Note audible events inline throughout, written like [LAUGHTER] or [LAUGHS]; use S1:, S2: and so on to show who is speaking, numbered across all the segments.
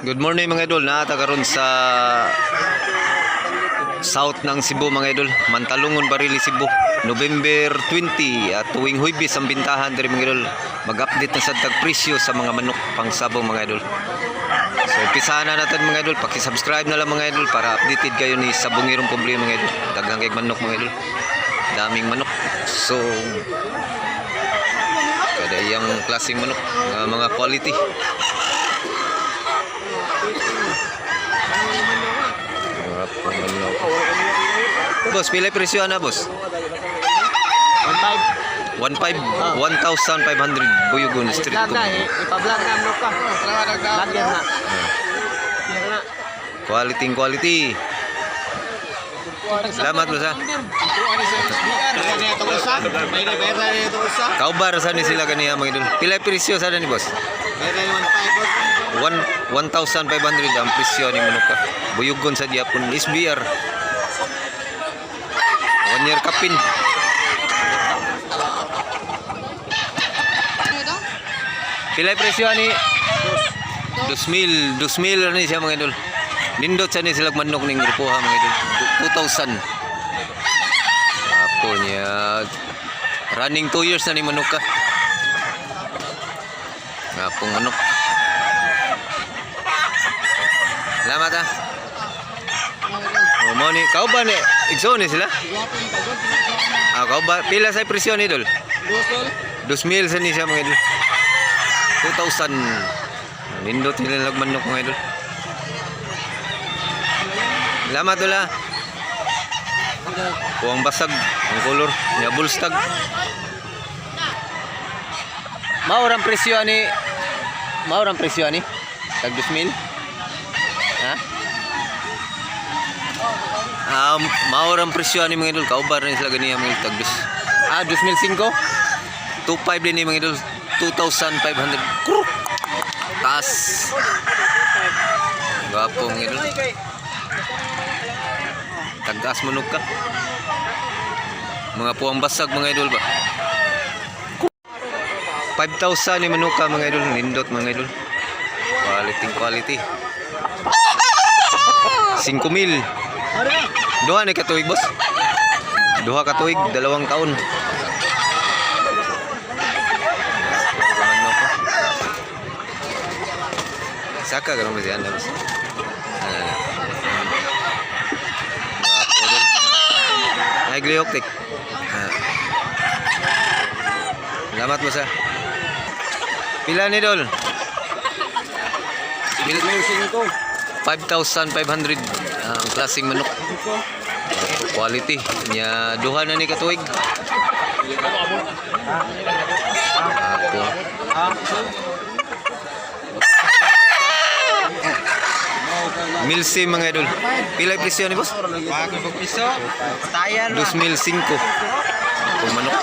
S1: Good morning mga idol. Naata karon sa south ng Cebu mga idol. Mantalungon Barili Cebu. November 20 at tuwing Huwebes ang bintahan diri mga idol. Mag-update na sa tag presyo sa mga manok pang sabong mga idol. So umpisahan na natin mga idol. Paki-subscribe na lang mga idol para updated kayo ni sabongirong problema mga idol. Daghang kay manok mga idol. Daming manok. So kada iyang klaseng manok, mga quality. Boss, pila presyo na boss?
S2: 1.5.
S1: 1.5 1,500 Buyugon Street
S2: ipa-vlog na ano ka. Vlog yan na. Yan na.
S1: Quality quality. Salamat boss ha. Kaubar sa ni sila kaniya mga idol. Pila presyo sa ni boss? 1 1,500 ang presyo ni manok ka. Buyugon sa Japon SBR. One year kapin. Pila presyo ni? 2,000, 2,000 ano siya mga idol. Nindot sa ni sila manok ning grupo ha mga idol. 2,000. Apo niya. Running 2 years na ni manok ka. Apong manok. Salamat ha. Oh, mo ni kau ba ni igso ni sila? Ah, kau ba pila sa presyo ni idol? 2,000 sa ni siya mga idol. 2,000. Nindot nila nagmanok mga idol. Salamat wala. Kuwang basag ang color niya bulstag. Maurang presyo ani Maurang presyo ani tag 2,000. Ha? Um, maurang presyo ani mga idol kaubar ni sila ganiya mga tag dus. Ah, 2,005. 25 din ni mga idol. 2,500. Kruk! Taas. Gwapo mga idol. Tagas manok ka. Mga puwang basag mga idol ba? 5,000 ni manok ka mga idol. Nindot mga idol. Quality quality. 5,000. Duha ni katuig boss. Duha katuig, dalawang taon. Saka ganun ba siya? Boss? Ano, ano. Gwapo din. Ay, glioktik. Ah. Salamat mo sa. Pila ni Dol? Pil- 5,500 ah, ang klaseng manok. Quality. Nya duha na ni katuig. Ako. Milsi mga idol. Pila presyo ni boss?
S2: piso. Tayan
S1: 2,005. Kung manok.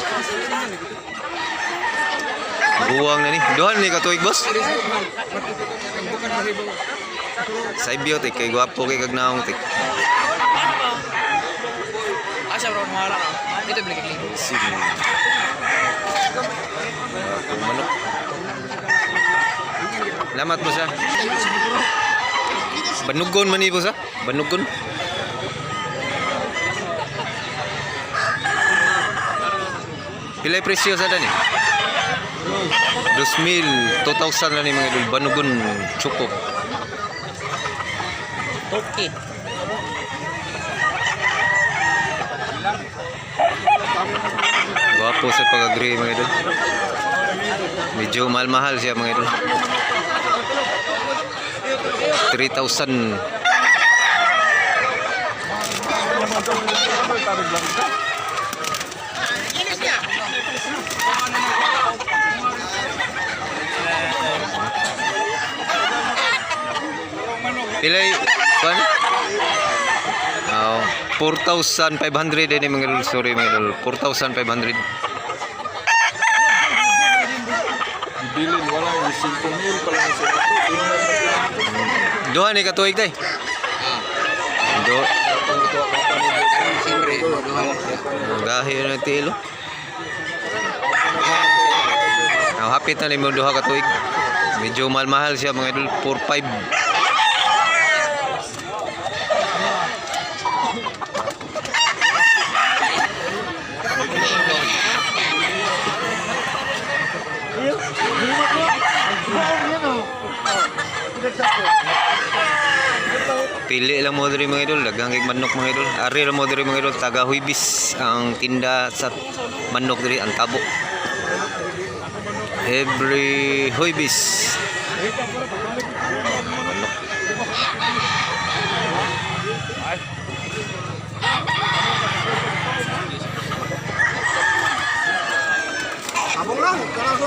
S1: Buwang na ni. Duhan ni katuig boss. Sa ibiotik kay gwapo kay kag naong tik.
S2: Asa bro, mahara ka. Ito balik kling.
S1: Sige. Kung manok. Salamat mo sa. Banugon man ibo sa? Banugon. Pilay presyo sa dani? 2,000, 2,000 lang ni mga idol. Banugon, chukop.
S2: Okay.
S1: Gwapo sa pag-agree mga idol. Medyo mahal-mahal siya mga idol. 3,000. Pilay, kuan? Oh, 4,500 din mga idol. Sorry mga idol. 4,500.
S3: Bilin wala yung 5,000 pala na siya.
S1: Duha ni katuig day. Do.
S2: Siyempre,
S1: duha na siya. Dahil na tilo. Ang hapit na limang duha katuig. Medyo mahal-mahal siya mga idol. 4-5. Thank you. Pili lang mo diri mga idol, daghang kay manok mga idol. Ari lang mo diri mga idol, taga Huibis ang tinda sa manok diri ang tabo. Every Huibis. Manok.
S2: Sabong lang, kanang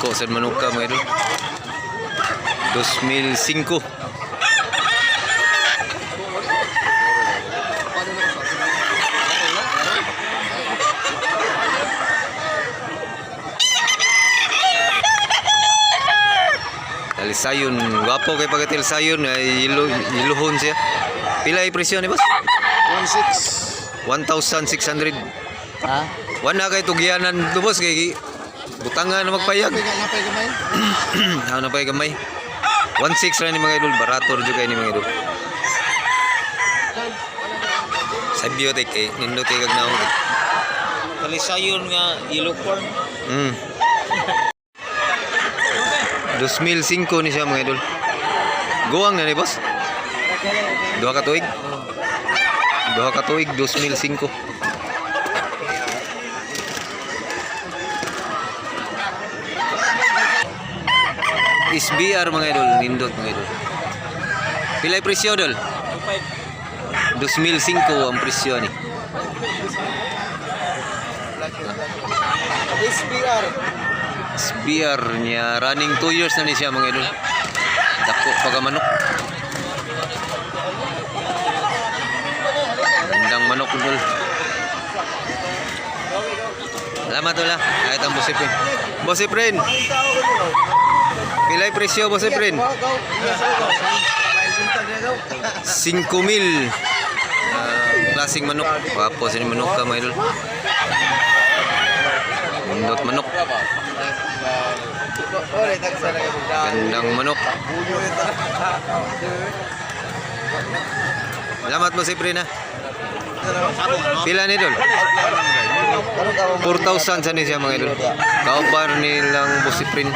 S2: sabong.
S1: Dako sa manok ka mga idol. 2005. Talisayon, gwapo kay pagkatilisayon, ay ilo, iluhon siya. Pila ay presyo ni boss?
S2: 1.6.
S1: 1,600.
S2: Ha?
S1: Wala kay tugyanan boss kay butangan na magpayag.
S2: Napay napay gamay.
S1: ano pa yung gamay? 1.6 ra ni mga idol, barato rin kayo ni mga idol. Sa biotic eh, nindot kay kag naon.
S2: Kalisayon nga yellow corn.
S1: Mm. 2005 ni siya mga idol. Guwang na ni boss. Duha ka tuig. Duha ka tuig 2005. SBR mga idol, nindot mga idol. Pilay presyo dol? 2005 ang presyo ni.
S2: SBR.
S1: SBR niya running 2 years na ni siya mga idol. Dako pag manok. Gandang manok idol. Salamat wala. Kahit ang Boss Efren. Pilay presyo Boss Efren. 5,000. Ah, klaseng manok. Wapo sa manok ka mga idol. Mundot manok. Gandang manok. Salamat mo si Prina. Pila ni Dol? 4,000 sa ni siya mga idol. Kaubar nilang busiprin.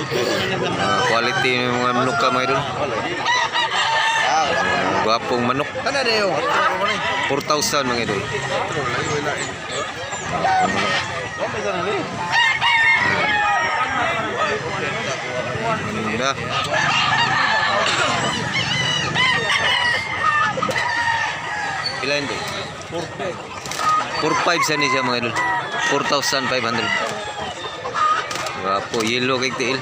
S1: Ah, quality ng mga manok ka mga Gwapong manok.
S2: Kana dayo.
S1: 4,000 mga idol. Ganda. Pila yun doy? 4,500 sa ni siya mga idol. 4,500. Wapo, yellow kay tiil.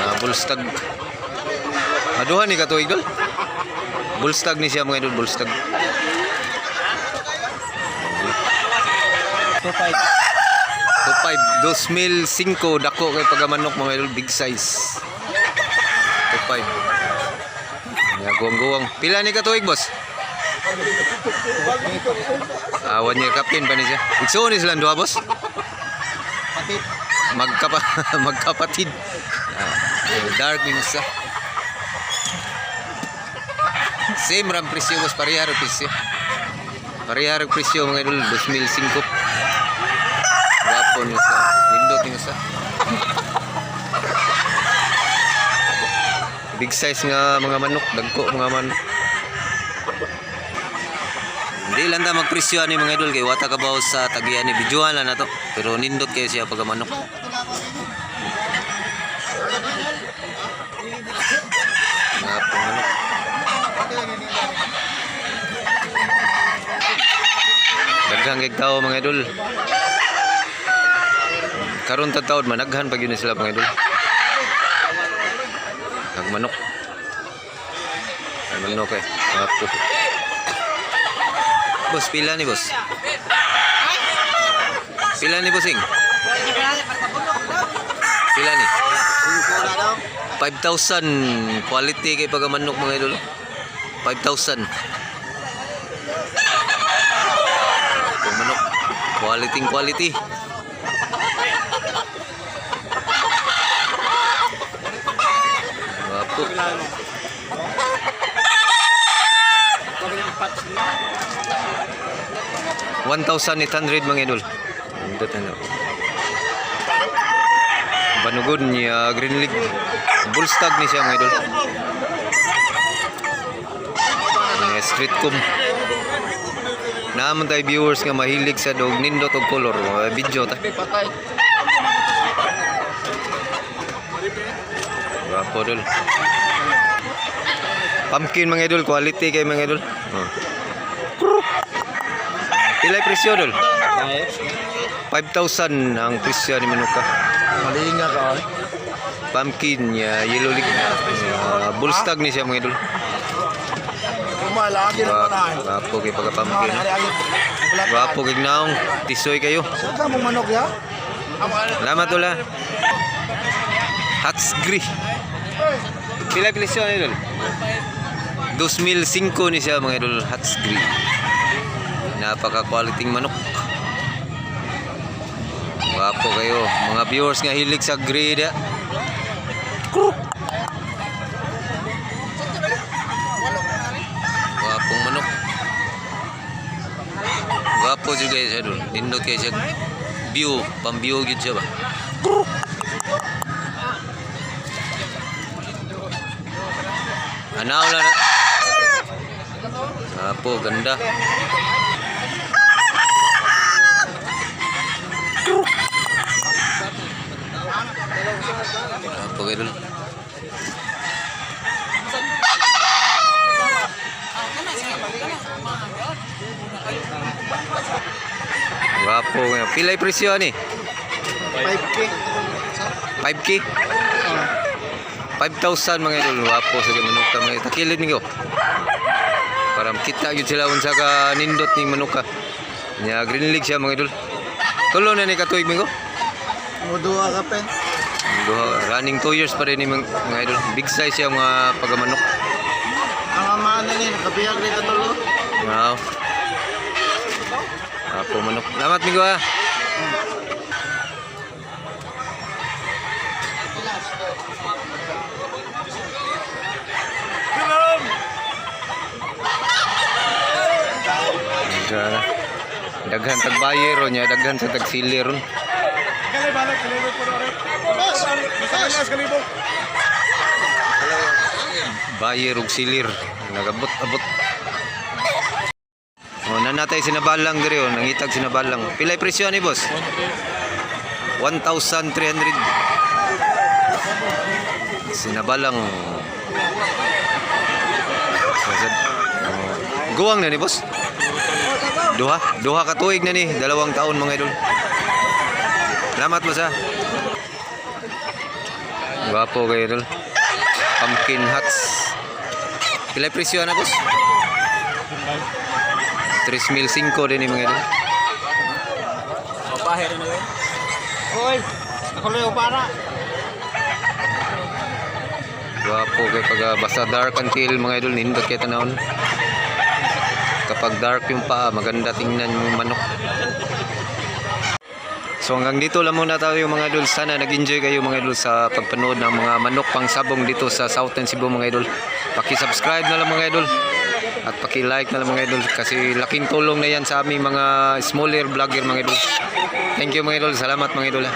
S1: Ah, bulstag. Aduhan ni katuig dol. Bulstag ni siya mga idol, bulstag.
S2: 25.
S1: 25, 2005 dako kay pagamanok mga idol, big size. 25. Ya, guwang-guwang. Pila ni katuig, boss? Ah, one year captain pa ni siya. Igsoon ni silang duha, boss?
S2: Patit.
S1: Magkapa [LAUGHS] magkapatid. Ah, dark yung isa. Same ram presyo, boss. Parehar ang presyo. Parehar ang presyo, mga idol. 2005. Wapo niyo sa. Lindot niyo sa. Big size nga mga manok, dagko mga manok. Hindi lang ta magpresyo ni mga idol kay wata kabaw sa tagian ni bijuan lang na to. Pero nindot kayo siya pag manok. Daghang kay tao mga idol. Karon ta managhan pag yun sila mga idol. Nagmanok. Ay manok eh. Apo. Boss, pila ni boss? Pila ni bossing? Pila ni? 5,000 quality kay pagamanok mga idol. 5,000. Kung manok, quality quality. Wapo.
S2: Kami ang patch niya.
S1: 1,800 mga idol. Ano. Banugod niya Green League. Bullstag ni siya mga idol. Mga street com. Naman tayo viewers nga mahilig sa dog nindot og color. Mga video ta. Wapo dol. Pumpkin mga idol, quality kay mga idol. Oh. Pilay presyo dol? 5,000 ang presyo ni Manuka.
S2: Malinga ka. eh.
S1: Pumpkin, ya, yellow league. Uh, bullstag ni siya mga idol.
S2: Malagi na pala.
S1: Wapo kay pagka pumpkin.
S2: Ari-ari.
S1: Wapo kay naong. Tisoy kayo.
S2: Saka mong manok ya?
S1: Salamat tula. Hats Gris. Pilay presyo ni idol? 2005 ni siya mga idol Hats Gris. Napaka quality manok. Wapo kayo. Mga viewers nga hilig sa grade. Kruk. Wapong manok. Wapo juga siya idol. Nindot kayo siya. View. Pang-view gid siya ba? Anaw na na. Wapo, ganda. Apa kayak dulu? Wapo nga. Pilay presyo ni?
S2: 5K.
S1: 5K? 5,000 mga idol. Wapo sa manuka mga idol. Takilid niyo. Para kita yun sila unsa ka nindot ni manuka. Nya green league siya mga idol. Tulo na ni katuig mo
S2: Muduha ka pen.
S1: Running 2 years pa rin ni mga mga idol. Big size siya mga pagamanok.
S2: Ang ama na ni nakabiyag rin ka tulo.
S1: Wow. Apo manok. Salamat minggo ha. Daga- Daghan tag bayero niya, daghan sa tag silir ron. Bayer ug silir. Nagabot-abot. Oh, nanatay sinabalang diri oh, nangitag sinabalang. Pilay presyo ni boss? 1,300. Sinabalang. Oh, Guwang na ni boss? Duha? Duha ka tuig na ni, dalawang taon mga idol. Salamat mo sa. Gwapo kayo idol. Pumpkin hats. Pilay presyo na boss? 3,500 din yung mga idol.
S2: Pahir na yun. Hoy, ako lang para.
S1: Gwapo kay pag ah, basta dark until mga idol nindot kay tanawon. Kapag dark yung paa, maganda tingnan yung manok. So hanggang dito lang muna tayo mga idol. Sana nag-enjoy kayo mga idol sa pagpanood ng mga manok pang sabong dito sa Southern Cebu mga idol. Paki-subscribe na lang mga idol. At paki-like na lang mga idol kasi laking tulong na yan sa aming mga smaller vlogger mga idol. Thank you mga idol. Salamat mga idol.